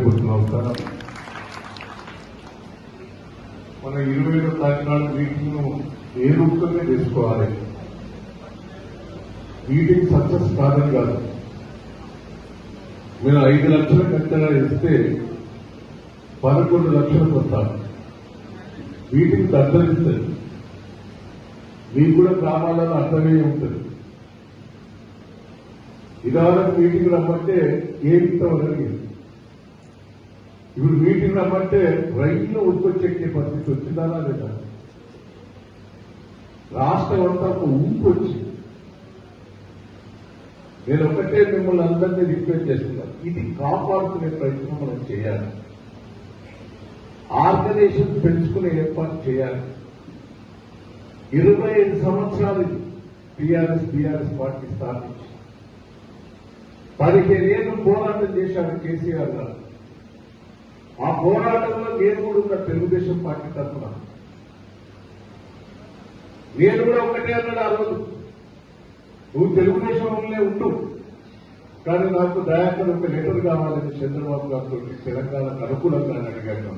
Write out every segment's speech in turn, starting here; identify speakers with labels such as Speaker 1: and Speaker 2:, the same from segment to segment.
Speaker 1: హృదయపూర్వక నమస్కారం మన ఇరవై ఏడో కాకినాడ మీటింగ్ ఏ రూపంగా చేసుకోవాలి? మీటింగ్ సక్సెస్ కాదని కాదు. మీరు ఐదు లక్షల కట్టగా ఇస్తే పదకొండు లక్షలకు వస్తారు మీటింగ్ దద్దరిస్తుంది మీకు కూడా గ్రామాలలో అర్థమే ఉంటుంది. ఇదాలకు మీటింగ్ రమ్మంటే ఏమి ఇస్తామని ఇప్పుడు మీటింగ్ రమ్మంటే రైళ్ళు ఉత్పత్తి పరిస్థితి వచ్చిందా లేదా? రాష్ట్రం అంతా ఒక ఊపు నేను ఒకటే మిమ్మల్ని అందరినీ రిక్వెస్ట్ చేస్తున్నాను ఇది కాపాడుకునే ప్రయత్నం మనం చేయాలి. ఆర్గనైజేషన్ పెంచుకునే ఏర్పాటు చేయాలి. ఇరవై ఐదు సంవత్సరాలు టీఆర్ఎస్ బీఆర్ఎస్ పార్టీ స్థాపించి పదిహేను ఏళ్ళు పోరాటం చేశారు కేసీఆర్ గారు. ఆ పోరాటంలో నేను కూడా ఉన్న తెలుగుదేశం పార్టీ తరఫున. నేను కూడా ఒకటే అన్నాడు ఆ రోజు. నువ్వు తెలుగుదేశంలోనే ఉండు. కానీ నాకు దయాకర్ ఒక లెటర్ కావాలని చంద్రబాబు గారితో తెలంగాణకు అనుకూలంగా అని అడిగాను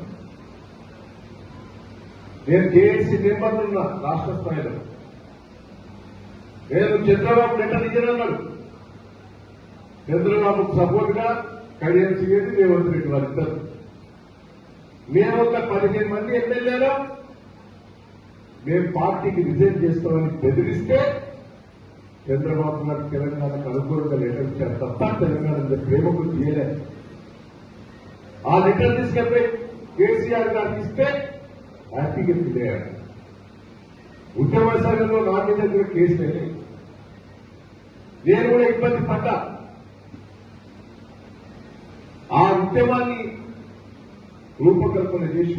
Speaker 1: నేను కేఎస్సీ మెంబర్ ఉన్నా రాష్ట్ర స్థాయిలో. నేను చంద్రబాబు లెటర్ ఇచ్చానన్నాడు చంద్రబాబుకు సపోర్ట్గా కళ్యాణ్ సింగ్ రేవంత్ రెడ్డి వారిద్దరు. మేము ఒక పదిహేను మంది ఎమ్మెల్యేలు. మేము పార్టీకి రిజైన్ చేస్తామని బెదిరిస్తే చంద్రబాబు గారు తెలంగాణకు అనుకూలంగా లెటర్ ఇచ్చారు తప్ప తెలంగాణ ప్రేమకు చేయలేదు. ఆ లెటర్ తీసుకెళ్ళి కేసీఆర్ గారికి ఇస్తే హ్యాపీగా ఫీల్ అయ్యారు. ఉద్యమ సంఘంలో నా మీద కూడా కేసు లేదు నేను కూడా ఇబ్బంది పడ్డా. ఆ ఉద్యమాన్ని Global Corporation